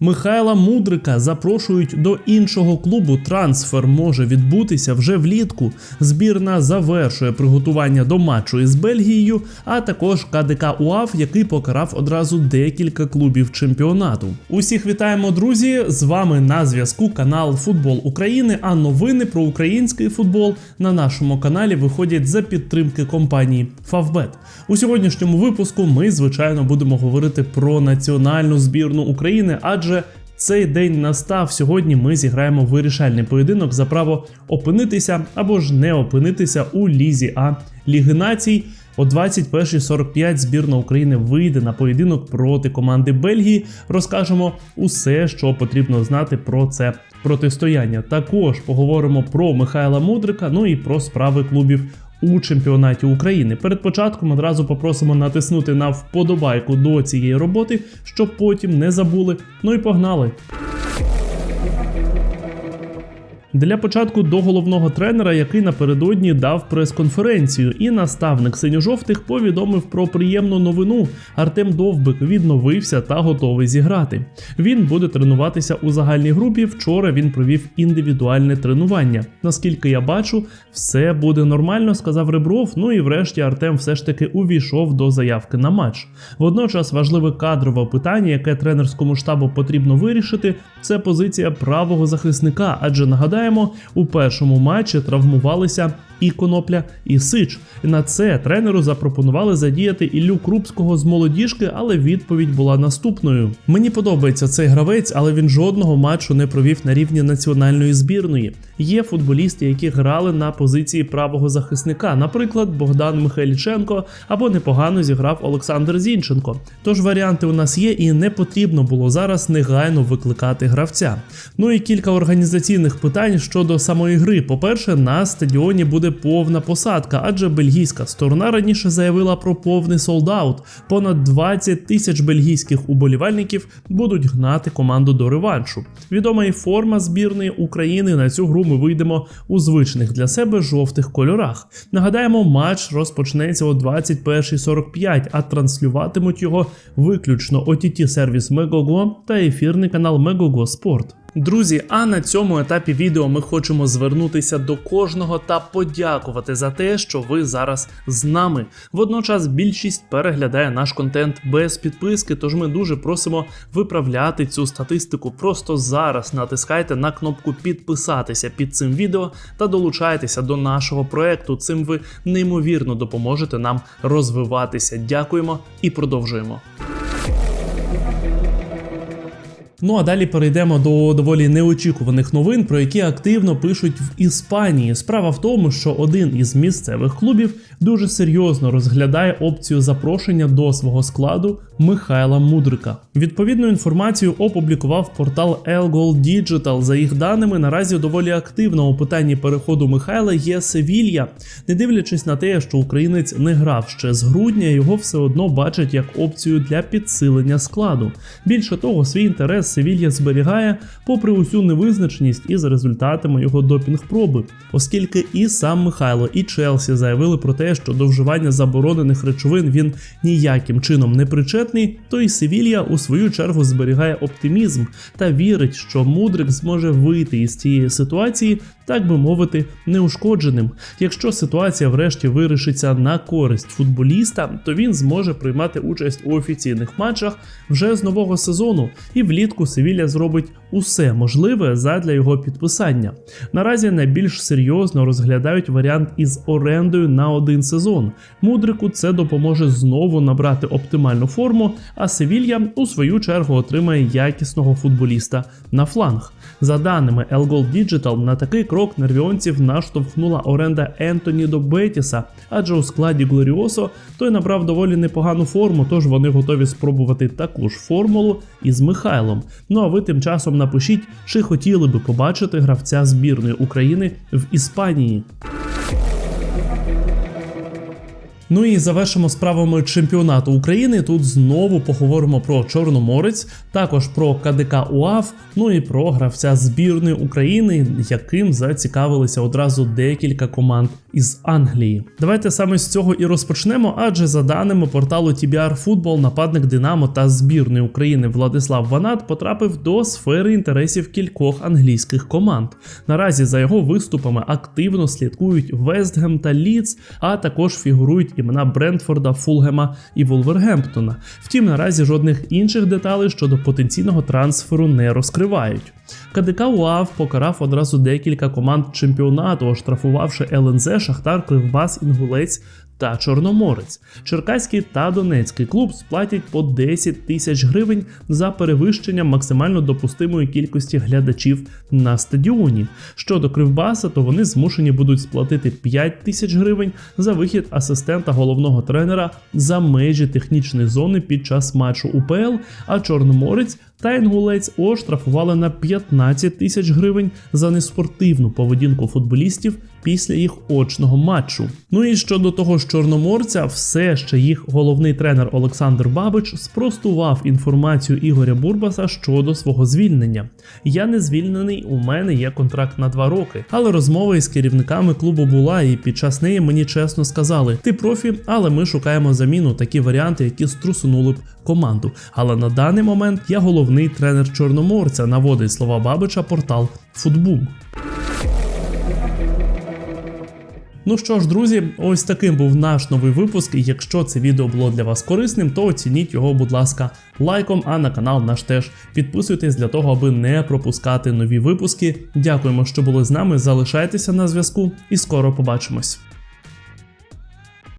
Михайла Мудрика запрошують до іншого клубу. Трансфер може відбутися вже влітку. Збірна завершує приготування до матчу із Бельгією, а також КДК УАФ, який покарав одразу декілька клубів чемпіонату. Усіх вітаємо, друзі! З вами на зв'язку канал Футбол України. А новини про український футбол на нашому каналі виходять за підтримки компанії Favbet. У сьогоднішньому випуску ми, звичайно, будемо говорити про національну збірну України, адже цей день настав. Сьогодні ми зіграємо вирішальний поєдинок за право опинитися або ж не опинитися у лізі А Ліги Націй. О 21.45 збірна України вийде на поєдинок проти команди Бельгії. Розкажемо усе, що потрібно знати про це протистояння. Також поговоримо про Михайла Мудрика, ну і про справи клубів у чемпіонаті України. Перед початком одразу попросимо натиснути на вподобайку до цієї роботи, щоб потім не забули. Ну і погнали! Для початку до головного тренера, який напередодні дав прес-конференцію, і наставник синьо-жовтих повідомив про приємну новину. Артем Довбик відновився та готовий зіграти. Він буде тренуватися у загальній групі. Вчора він провів індивідуальне тренування. Наскільки я бачу, все буде нормально, сказав Ребров. Ну і врешті Артем все ж таки увійшов до заявки на матч. Водночас важливе кадрове питання, яке тренерському штабу потрібно вирішити, це позиція правого захисника. Адже нагадаємо, у першому матчі травмувалися і Конопля, і Сич. На це тренеру запропонували задіяти Іллю Крупського з молодіжки, але відповідь була наступною: мені подобається цей гравець, але він жодного матчу не провів на рівні національної збірної. Є футболісти, які грали на позиції правого захисника, наприклад, Богдан Михайліченко або непогано зіграв Олександр Зінченко. Тож варіанти у нас є, і не потрібно було зараз негайно викликати гравця. Ну і кілька організаційних питань щодо самої гри. По-перше, на стадіоні буде повна посадка, адже бельгійська сторона раніше заявила про повний солдаут. Понад 20 тисяч бельгійських уболівальників будуть гнати команду до реваншу. Відома і форма збірної України. На цю гру ми вийдемо у звичних для себе жовтих кольорах. Нагадаємо, матч розпочнеться о 21.45, а транслюватимуть його виключно OTT сервіс Megogo та ефірний канал Megogo Sport. Друзі, а на цьому етапі відео ми хочемо звернутися до кожного та подякувати за те, що ви зараз з нами. Водночас більшість переглядає наш контент без підписки, тож ми дуже просимо виправляти цю статистику. Просто зараз натискайте на кнопку підписатися під цим відео та долучайтеся до нашого проекту. Цим ви неймовірно допоможете нам розвиватися. Дякуємо і продовжуємо. Ну а далі перейдемо до доволі неочікуваних новин, про які активно пишуть в Іспанії. Справа в тому, що один із місцевих клубів дуже серйозно розглядає опцію запрошення до свого складу Михайла Мудрика. Відповідну інформацію опублікував портал El Gol Digital. За їх даними, наразі доволі активно у питанні переходу Михайла є Севілья. Не дивлячись на те, що українець не грав ще з грудня, його все одно бачать як опцію для підсилення складу. Більше того, свій інтерес Севілья зберігає, попри усю невизначеність із результатами його допінг-проби, оскільки і сам Михайло, і Челсі заявили про те, що до вживання заборонених речовин він ніяким чином не причетний, то і Севілья у свою чергу зберігає оптимізм та вірить, що мудрик зможе вийти із цієї ситуації, так би мовити, неушкодженим. Якщо ситуація врешті вирішиться на користь футболіста, то він зможе приймати участь у офіційних матчах вже з нового сезону, і влітку Севілля зробить усе можливе задля його підписання. Наразі найбільш серйозно розглядають варіант із орендою на один сезон. Мудрику це допоможе знову набрати оптимальну форму, а Севілья у свою чергу отримає якісного футболіста на фланг. За даними El Gol Digital, на такий крок нервіонців наштовхнула оренда Ентоні до Бетіса, адже у складі Глоріосо той набрав доволі непогану форму, тож вони готові спробувати таку ж формулу із Михайлом. Ну а ви тим часом напишіть, чи хотіли би побачити гравця збірної України в Іспанії. Ну і завершимо справами чемпіонату України. Тут знову поговоримо про Чорноморець, також про КДК УАФ, ну і про гравця збірної України, яким зацікавилися одразу декілька команд із Англії. Давайте саме з цього і розпочнемо, адже за даними порталу TBR Football, нападник Динамо та збірної України Владислав Ванат потрапив до сфери інтересів кількох англійських команд. Наразі за його виступами активно слідкують Вестгем та Лідс, а також фігурують імена Брентфорда, Фулгема і Волвергемптона. Втім, наразі жодних інших деталей щодо потенційного трансферу не розкривають. КДК УАВ покарав одразу декілька команд чемпіонату, оштрафувавши ЛНЗ, Шахтар, Кривбас, Інгулець та Чорноморець. Черкаський та Донецький клуб сплатять по 10 тисяч гривень за перевищення максимально допустимої кількості глядачів на стадіоні. Щодо Кривбаса, то вони змушені будуть сплатити 5 тисяч гривень за вихід асистента головного тренера за межі технічної зони під час матчу УПЛ, а Чорноморець та Інгулець оштрафували на 15 тисяч гривень за неспортивну поведінку футболістів після їх очного матчу. Ну і щодо того ж чорноморця, все ще їх головний тренер Олександр Бабич спростував інформацію Ігоря Бурбаса щодо свого звільнення. Я не звільнений, у мене є контракт на два роки. Але розмова із керівниками клубу була, і під час неї мені чесно сказали: ти профі, але ми шукаємо заміну, такі варіанти, які струсунули б команду. Але на даний момент я головний тренер Чорноморця, наводить слова Бабича портал Футбум. Ну що ж, друзі, ось таким був наш новий випуск. І якщо це відео було для вас корисним, то оцініть його, будь ласка, лайком, а на канал наш теж підписуйтесь для того, аби не пропускати нові випуски. Дякуємо, що були з нами. Залишайтеся на зв'язку і скоро побачимось.